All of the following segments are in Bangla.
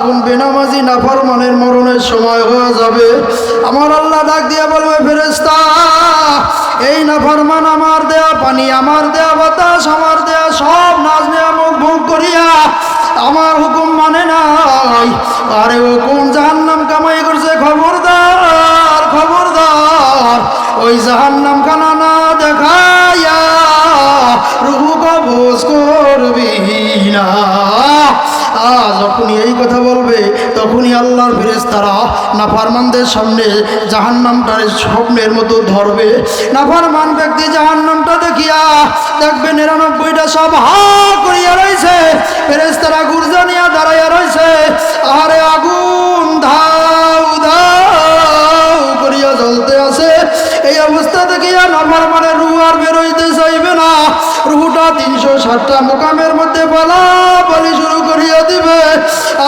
যখন বেনামাজি নাফরমানের মরণের সময় হয়ে যাবে। আমার আল্লাহ ডাক দিয়ে বলবে ফেরেস্তা এই নাফরমান আমার দেয়া পানি, আমার দেয়া বাতাস, আমার দেয়া সব নাচ মুখ ভোগ করিয়া আমার হুকুম মানে নাই। আরে ও কোন জাহান্নাম কামাই করছে, খবরদার খবরদার। ওই জাহান্নাম খানা না দেখাইয়া রুহু কবজ করবি না। যখনই এই কথা বলবে, তখনই আল্লাহর ফেরেস্তারা নাফারমানদের সামনে জাহান্নামটার স্বপ্নের মতো ধরবে। নাফারমান ব্যক্তি জাহান্নামটা দেখিয়া দেখবে নিরানব্বইটা সব হা করিয়া রয়েছে ফেরেস্তারা গুরজানিয়া দাঁড়াইয়া রয়েছে আরে আগুন ধাউ ধাউ করিয়া জ্বলতে আছে। এই অবস্থা দেখিয়া নাফার মানে রু আর বেরোইতে চাইবে না রুহুটা তিনশো ষাটটা মোকামের মধ্যে বলা বলি শুরু করিয়া দিবে।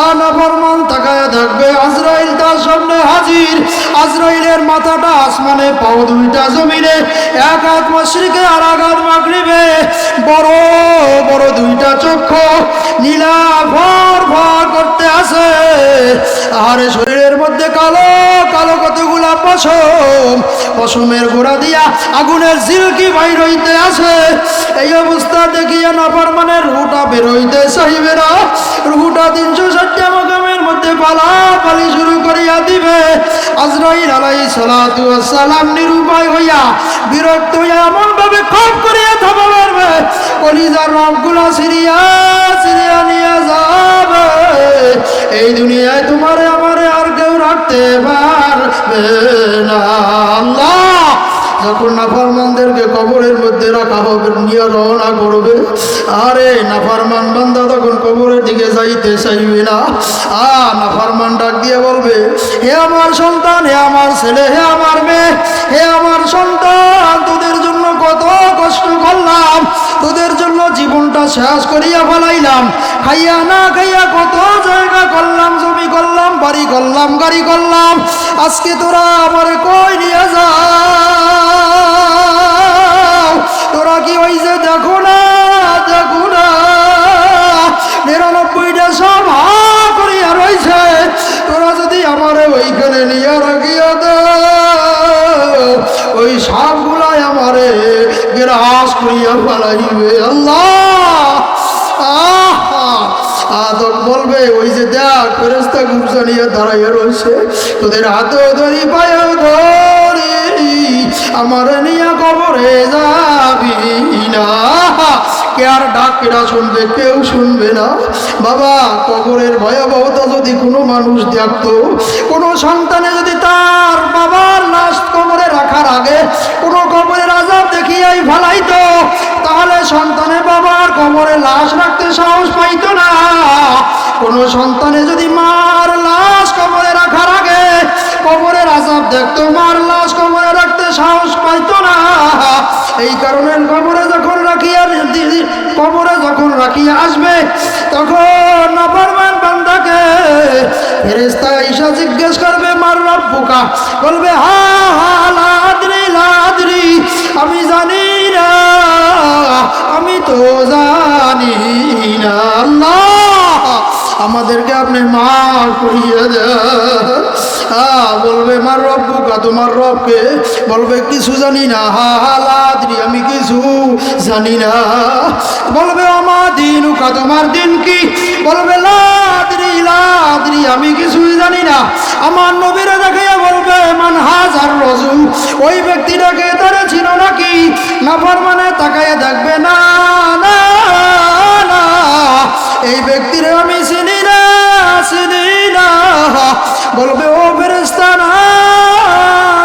আর নাফরমান তাকায়া থাকবে আজরাইল তার সামনে হাজির। আজরাইলের মাথাটা আসমানে, পাও দুইটা জমিনে, এক হাত মশরিকে আর হাত মাগরিবে। বড় বড় দুইটা চক্ষু নীলা ভর ভর করতে আছে। আর শরীরের মধ্যে কালো কালো কতগুলা পশম, পশমের গোড়া দিয়া আগুনের জিলকি বাইর হইতে আসে এই অবস্থা দেখিয়া নাফার মানে রুহুটা বেরোইতে না। রুহুটা তিনশো ষাটটা মকামের আজরাইল আলাই সালাতু সালাম হইয়া বিরক্ত হইয়া এমন ভাবে খপ করিয়া থামা মারবে, কলিজার রবগুলা সিরিয়া সিরিয়া নিয়ে যাবে। এই দুনিয়ায় তোমারে আমারে আর কেউ রাখতে পারবে না। যখন নাফারমানদেরকে কবরের মধ্যে রাখা হবে, নিয়ে রওনা করবে। আরে, নাফারমান বান্দা তখন কবরের দিকে যাইতে চাইবে না। আ, নাফারমান ডাক দিয়ে বলবে, হে আমার সন্তান, হে আমার ছেলে, হে আমার মেয়ে, হে আমার সন্তান, তোদের জন্য কত কষ্ট করলাম, তোদের জন্য জীবনটা শেষ করিয়া ফেলাইলাম। খাইয়া না খাইয়া কত জায়গা করলাম, জমি করলাম, বাড়ি করলাম, গাড়ি করলাম। আজকে তোরা আমার কই নিয়ে যা? তোরা কি ওই যে দেখো না দেখো না? নিরানব্বইটা সব হা করিয়া রয়েছে তোরা যদি আমার ওইখানে নিয়ে রাখিয়া ওই সবগুলাই আমারে গ্রাস করিয়া ফেলাইবে। আল্লাহ! আদম বলবে, ওই যে দেখ ফেরেস্তা গুমসা নিয়ে দাঁড়াইয়া রয়েছে তোদের হাতেও ধরি পায়েও ধরি আমার কে আর ডাক কেরা শুনবে, কেউ শুনবে না। বাবা, কবরের ভয়াবহতা যদি কোনো মানুষ দেখতো, কোনো সন্তানে যদি তার বাবার লাশ কবরে রাখার আগে কোনো কবরের আজাব দেখিয়াই ফালাইতো, তাহলে সন্তানে বাবার কবরে লাশ রাখতে সাহস পাইতো না। কোনো সন্তানে যদি মার লাশ কবরে রাখার আগে কবরের আজাব দেখতো, মার লাশ কবরে রাখতে সাহস পাইতো না। এই কারণে কবরে যখন রাখিয়া কবরে যখন রাখিয়া আসবে, তখন নফরমান বান্দাকে ফেরেস্তা ঈশা জিজ্ঞেস করবে, মার রব্বুকা? বলবে, হা হা, লাদ্রি লাদ্রি, আমি জানি না, আমি তো জানি না, আল্লাহ আমাদেরকে আপনি মা করিয়ে দেন। হ্যাঁ বলবে, মার রব্বুকা তোমার রবকে? বলবে, কিছু জানি না, হা হা লাদ্রি আমি কিছু জানি না। বলবে আমা দিনুকা তোমার দিন কি? বলবে লাদ্রি লাদ্রি আমি কিছুই জানি না। আমার নবীরা দেখাইয়া বলবে, মান হাজার রসুল ওই ব্যক্তিটাকে তারা ছিল নাকি? নাফার মানে তাকাইয়া দেখবে না না না, এই ব্যক্তির আমি চিনি না। চিনি না বলবে ও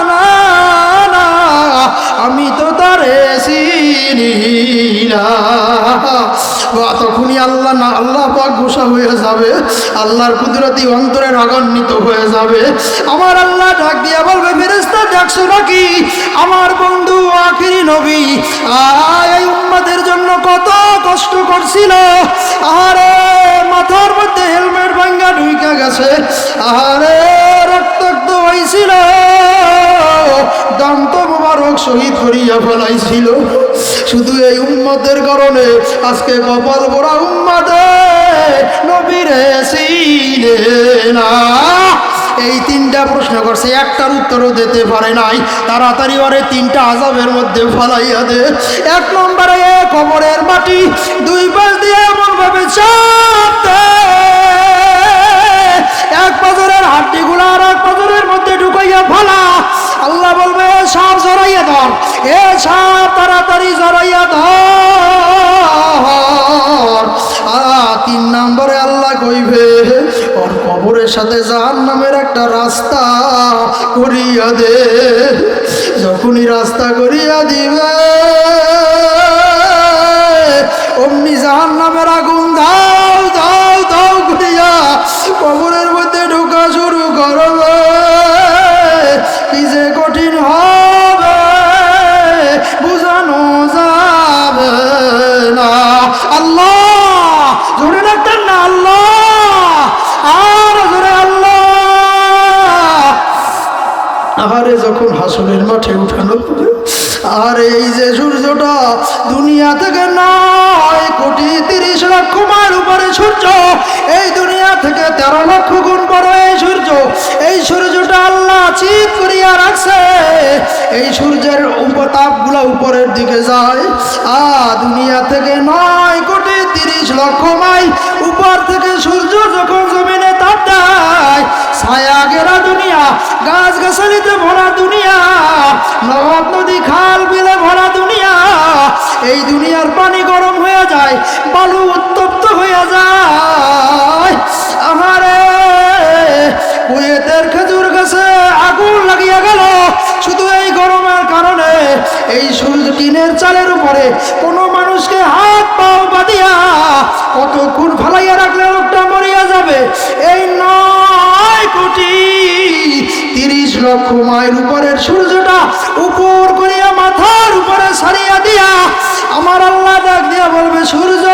না, না, আমি তখনই আল্লাহ না, আল্লাহ পাক গোসা হয়ে যাবে। আল্লাহর কুদরতি অন্তরে রাগান্বিত হয়ে যাবে। আমার আল্লাহ ডাক দিয়া বলবে ফেরেস্তা দেখছ নাকি? আমার বন্ধু, আখিরি নবী, আয় উম্মাদের জন্য কত কষ্ট করছিল। আরে মাথার মধ্যে হেলমেট ভাঙ্গা ঢুইকা গেছে। আরে রক্তাক্ত হয়েছিল দন্ত মোবারক শহীদ করিয়া ফেলাইছিল। শুধু এই উম্মতের কারণে আজকে কপাল বড়া উম্মাদে নবীরে না। এই তিনটা প্রশ্ন করছে, একটার উত্তরও দিতে পারে নাই। তাড়াতাড়ি ওরে তিনটা আজাবের মধ্যে ফলাইয়া দে। এক নম্বরে কবরের মাটি দুই পাশ দিয়ে এমন ভাবে চাপ এক পাথরের হাড্ডিগুলো আর এক পাথরের মধ্যে ঢুকাইয়া ফেলা। আল্লাহ বলবে সাপ জড়াইয়া ধর, এ সাপ তাড়াতাড়ি জড়াইয়া ধর। তিন নম্বরে আল্লাহ কইবে, ওর কবরের সাথে জাহান নামের একটা রাস্তা করিয়া দে। যখনই রাস্তা করিয়া দিবে, অমনি জাহান নামের আগুন আহারে যখন হাসনের মাঠে উঠানো আর এই যে সূর্যটা দুনিয়া থেকে নয়, কোটি তিরিশ লক্ষ মাইল উপরে সূর্য, এই দুনিয়া থেকে তেরো লক্ষ গুণ বড় এই সূর্য, এই সূর্যটা আল্লাহ চিত করিয়া রাখছে। এই সূর্যের উপতাপগুলো উপরের দিকে যায় আ দুনিয়া থেকে নয়, কোটি তিরিশ লক্ষ মাইল উপর থেকে সূর্য যখন জমিনে তাপ দেয় গাছ ভরা দুনিয়া নদ নদী খাল বিলে ভরা দুনিয়া, এই দুনিয়ার পানি গরম হয়ে যায়, বালু উত্তপ্ত হয়ে যায়। আমারে কুয়েতের খেজুর গাছে আগুন লাগিয়ে গেল। শুধু এই গরমের কারণে, এই সূর্য টিনের চালের উপরে কোনো মানুষকে হাত পাও বাঁধিয়া কতক্ষণ ফালাইয়া রাখলে লোকটা মরিয়া যাবে। এই নয়। লক্ষ উপরের সূর্যটা উপর করিয়া মাথার উপরে সারিয়া দিয়া আমার আল্লাহ ডাক দিয়া বলবে, সূর্য,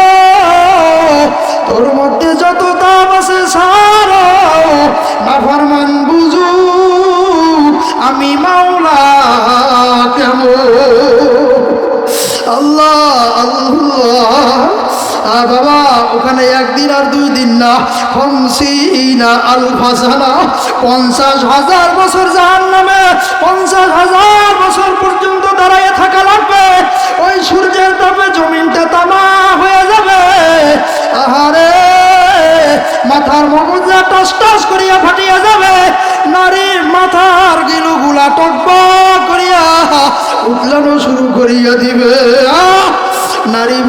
তোর মধ্যে যত তাপ আছে সার। বুঝু আ বাবা, ওখানে একদিন আর দুই দিন না। খমসিনা আলফাসানা, পঞ্চাশ হাজার বছর জাহান নামে পঞ্চাশ হাজার বছর পর্যন্ত দাঁড়াইয়ে থাকা লাগবে। ওই সূর্যের তাপে জমিনটা তামা হয়ে যাবে। আহারে, মাথার মগজা টস টস করিয়া ফাটিয়া যাবে। নারীর মাথার গিলুগুলা টকবক করিয়া, উঠলানো শুরু করিয়া দিবে। আহ! নারী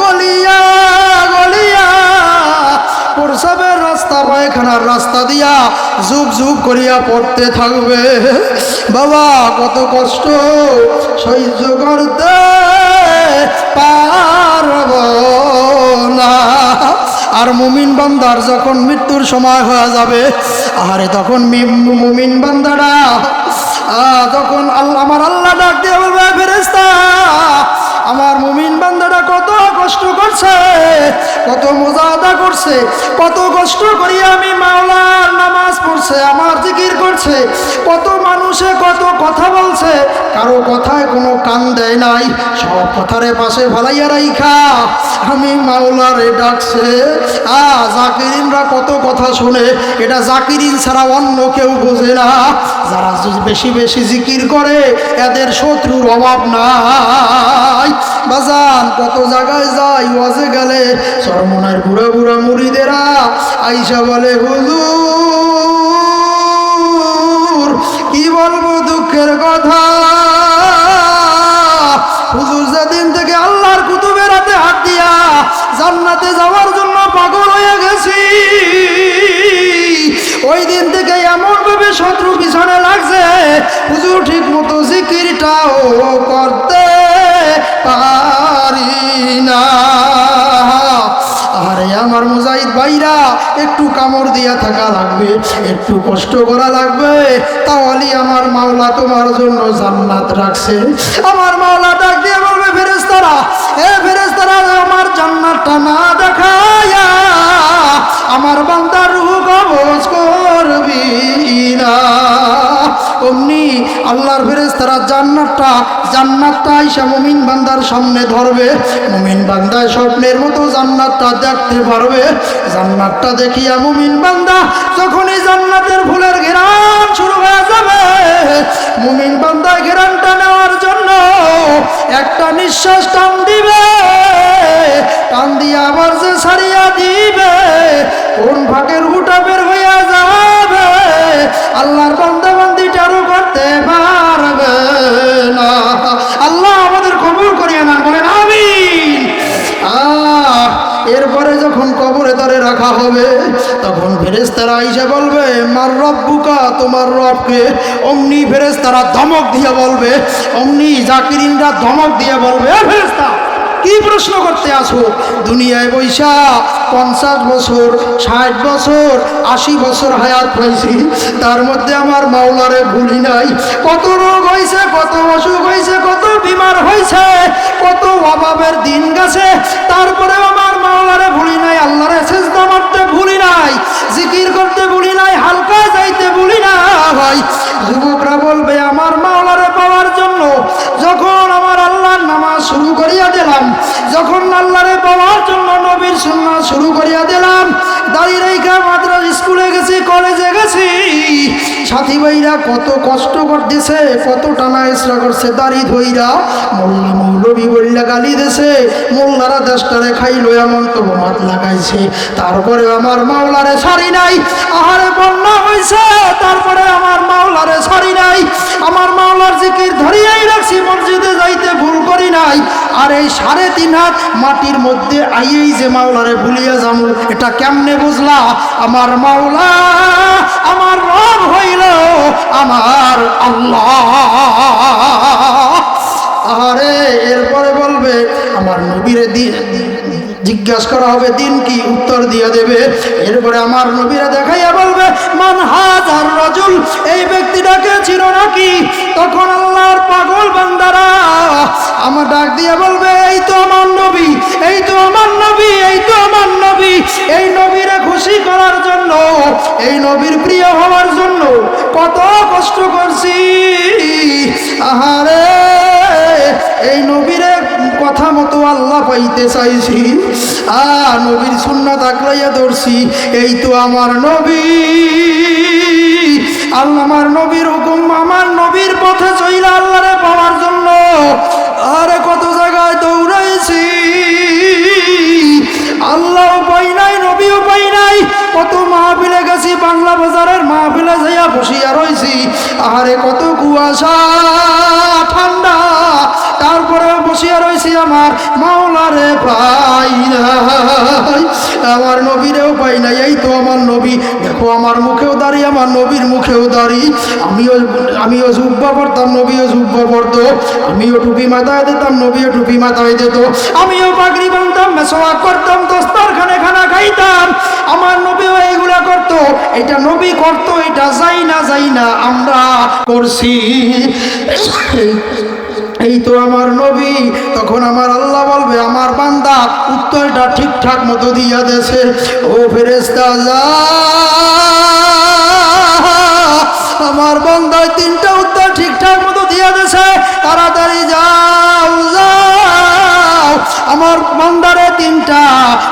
গলিয়া গলিয়া। প্রসাবের রাস্তা, পায়খানার রাস্তা দিয়া যুগ যুগ করিয়া পড়তে থাকবে। বাবা, কত কষ্ট সহ্য করতে পারব না। আর মুমিন বান্দার যখন মৃত্যুর সময় হয়ে যাবে আরে তখন মুমিন বান্দারা তখন আল্লাহ আমার আল্লাহ ডাক দিয়ে বলবে ফেরেস্তা আমার মুমিন বান্দারা কত কষ্ট করছে, কত মজাদা করছে, কত কষ্ট করি আমি মাওলার নামাজ পড়ছে, আমার জিকির করছে, কত মানুষে কত কথা বলছে কারও কথায় কোনো কান দেয় নাই। সব কথারে পাশে ভালাইয়া রাইখা। আমি মাওলারে ডাকছে, আ, জাকিরিনরা কত কথা শুনে। এটা জাকিরিন ছাড়া অন্য কেউ বোঝে না। যারা বেশি বেশি জিকির করে, এদের শত্রুর অভাব নাই। বাজান, কত জায়গায় যাই, ওয়াজে গেলে, সরমনার বুড়া বুড়া মুড়িদেরা আইসা বলে, হুজুর দুঃখের কথা। হুজুর যেদিন থেকে আল্লাহর কুতুবের হাতে হাত দিয়া জান্নাতে যাওয়ার জন্য পাগল হয়ে গেছি, ওই দিন থেকে এমন ভাবে শত্রু পিছনে লাগছে, হুজুর ঠিক মতো জিকিরটাও করতে পারি না। আরে আমার মুজাহিদ ভাইরা, একটু কামড় দিয়া থাকা লাগবে, একটু কষ্ট করা লাগবে। তাহলে আমার মাওলা তোমার জন্য জান্নাত রাখছে। আমার মাওলা ডাক দিয়ে বলবে ফেরেস্তারা এ ফেরেস্তারা আমার জান্নাতটা না দেখায়া আমার বান্দার রুহ কবজ করবি না। অমনি আল্লাহর ফেরেস্তারা জান্নাতটা জান্নাতটা আইসা মুমিন বান্দার সামনে ধরবে। মুমিন বান্দায় স্বপ্নের মতো জান্নাতটা দেখতে পারবে। জান্নাতটা দেখিয়া মুমিন বান্দা যখনই বলবে, মার রব্বুকা তোমার রবকে অমনি ফেরেস্তারা ধমক দিয়ে বলবে, অমনি জাকিরিনরা ধমক দিয়ে বলবে "এ ফেরেস্তা কি প্রশ্ন করতে আসো? দুনিয়ায় বৈশা পঞ্চাশ বছর, ষাট বছর, আশি বছর হায়াত পাইছি। তার মধ্যে আমার মাওলারে ভুলি নাই। কত রোগ হয়েছে কত অসুখ হয়েছে কত বিমার হয়েছে কত অভাবের দিন গেছে। তারপরে আমার মাওলারে ভুলি নাই, আল্লাহরে সেজদা মারতে ভুলি নাই, জিকির করতে ভুলি নাই, হালকা যাইতে ভুলি না ভাই যুবকরা বলবে, আমার মাওলারে পাওয়ার জন্য যখন শুরু করিয়া দিলাম। যখন আল্লাহরে পাওয়ার জন্য নবীর সুন্নাহ শুরু করিয়া দিলাম, দাঁড়িয়ে রেখা মাদ্রাস স্কুলে গেছি, কলেজে গেছি। সাথী ভাইরা কত কষ্ট করতেছে, কত টানা ইসরা করছে, দাড়ি ধইরা মোল্লা মৌলবী বললা গালি দেছে মোল্লারা দেশটারে খাইলো এমন তো মাত লাগাইছে। তারপরে আমার মাওলারে ছাড়ি নাই, আহারে বন্যা হয়েছে তারপরে আমার মাওলারে ছাড়ি নাই আমার মাওলার জিকির ধরিয়াই রাখছি মসজিদে যাইতে ভুল করি নাই আর এই সাড়ে তিন হাত মাটির মধ্যে আইয়েই যে মাওলারে ভুলিয়া যাব এটা কেমনে বুঝলা? আমার মাওলা, আমার রব হইল আমার আল্লাহ। আরে এরপরে বলবে, আমার নবীরে দিয়ে জিজ্ঞাসা করা হবে, দিন কি উত্তর দিয়ে দেবে? এরপরে আমার নবীরা দেখাইয়া বলবে রজুল ব্যক্তিটাকে ছিল নাকি? তখন আল্লাহর পাগল বান্দারা আমার ডাক দিয়ে বলবে, এই তো আমার নবী, এই তো আমার নবী, এই তো আমার নবী, এই নবীরে খুশি করার জন্য, এই নবীর প্রিয় হওয়ার জন্য কত কষ্ট করছি। আহারে, এই নবীরে কথা মতো আল্লাহ পাইতে চাইছি। আ নবীর সুন্নাত আঁকড়াইয়া ধরছি, এই তো আমার নবী, আল্লাহ বসিয়া রইছি আহারে কত কুয়াশা, ঠান্ডা। তারপরে বসিয়া রয়েছি আমার মাওলারে পাই নাই। আমার নবীরেও পাই নাই, এই তো আমার নবী। দেখো আমার মুখেও দাঁড়ি, আমার নবীর মুখেও দাঁড়ি। আমিও আমিও জুব্বা পড়তাম নবীও জুব্বা পড়তো আমিও টুপি মাথায় দিতাম, নবীও টুপি মাথায় দিত। আমিও পাগড়ি মেসোয়াক করতাম, দস্তারখানে খানা খাইতাম। আমার নবীও এইগুলা করতো। এটা নবী করতো, এটা যাই না যাই না আমরা করছি। এই তো আমার নবী, তখন আমার আল্লাহ বলবে, আমার বান্দা, উত্তরটা ঠিকঠাক মতো দিয়া দেশে ও ফেরেস্তা যা আমার বান্দায় তিনটা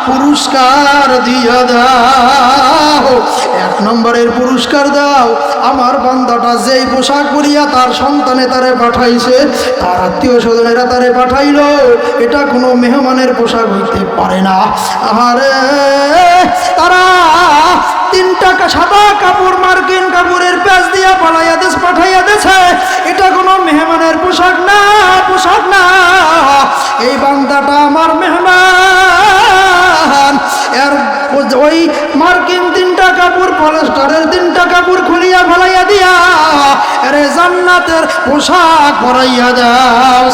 পুরস্কার দিয়া দাও। এক নম্বরের পুরস্কার দাও। আমার বান্দাটা যেই পোশাক পরিয়া তার সন্তানে তারে পাঠাইছে, তার আত্মীয় স্বজনেরা তারে পাঠাইলো, এটা কোনো মেহমানের পোশাক হইতে পারে না। আরে তারা তিন টাকা সাদা কাপড় মার্কিন কাপড়ের প্যাচ দিয়া পালাইয়া দেশ পাঠাইয়া দেছে। এটা কোনো মেহমানের পোশাক না পোশাক না। এই বান্দাটা তিনটা খুলিয়া ফেলাইয়া দিয়া রে জান্নাতের পোশাক পরাইয়া দাও।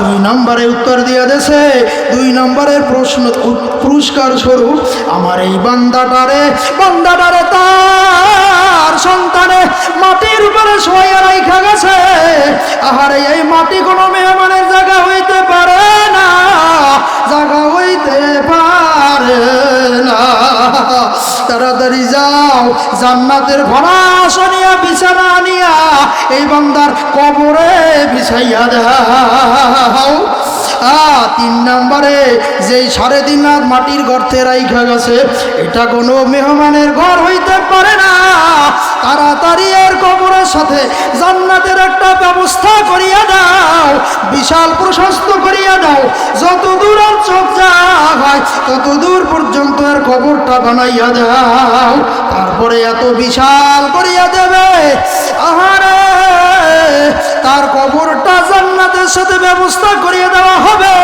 দুই নম্বরে উত্তর দিয়া দেশে দুই নম্বরের প্রশ্ন পুরস্কার স্বরূপ, আমার এই বান্দাটারে বান্দাটারে তার তাড়াতাড়ি যাও, জান্নাতের ভরাস নিয়া বিছানা আনিয়া, এই বান্দার কবরে বিছাইয়া দাও। তিন নম্বরে যেই সাড়ে তিন মাটির গর্তে রাইখা গেছে, এটা কোনো মেহমানের ঘর হইতে পারে সাথে জান্নাতের একটা ব্যবস্থা করিয়া দাও, বিশাল প্রশস্ত করিয়া দাও। যত দূর আর চোখ যায় তত দূর পর্যন্ত এর কবরটা বানাইয়া দাও। তারপরে এত বিশাল করিয়া দেবে, আহারে, তার কবরটা জান্নাতের সাথে ব্যবস্থা করিয়ে দেওয়া হবে।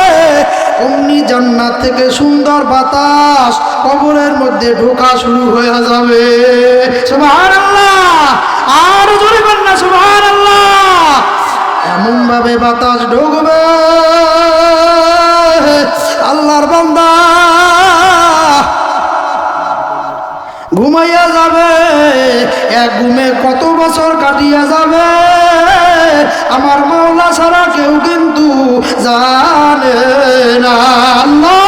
অমনি জান্নাত থেকে সুন্দর বাতাস কবরের মধ্যে ঢোকা শুরু হয়ে যাবে। সুবহানাল্লাহ আর জোরে কন্যা সুবহানাল্লাহ এমন বাতাস ঢুকবে? আল্লাহর বান্দা ঘুমাইয়া যাবে, এক ঘুমে কত বছর কাটিয়া যাবে? আমার মাওলা ছাড়া কেউ কিন্তু জানে না। আল্লাহ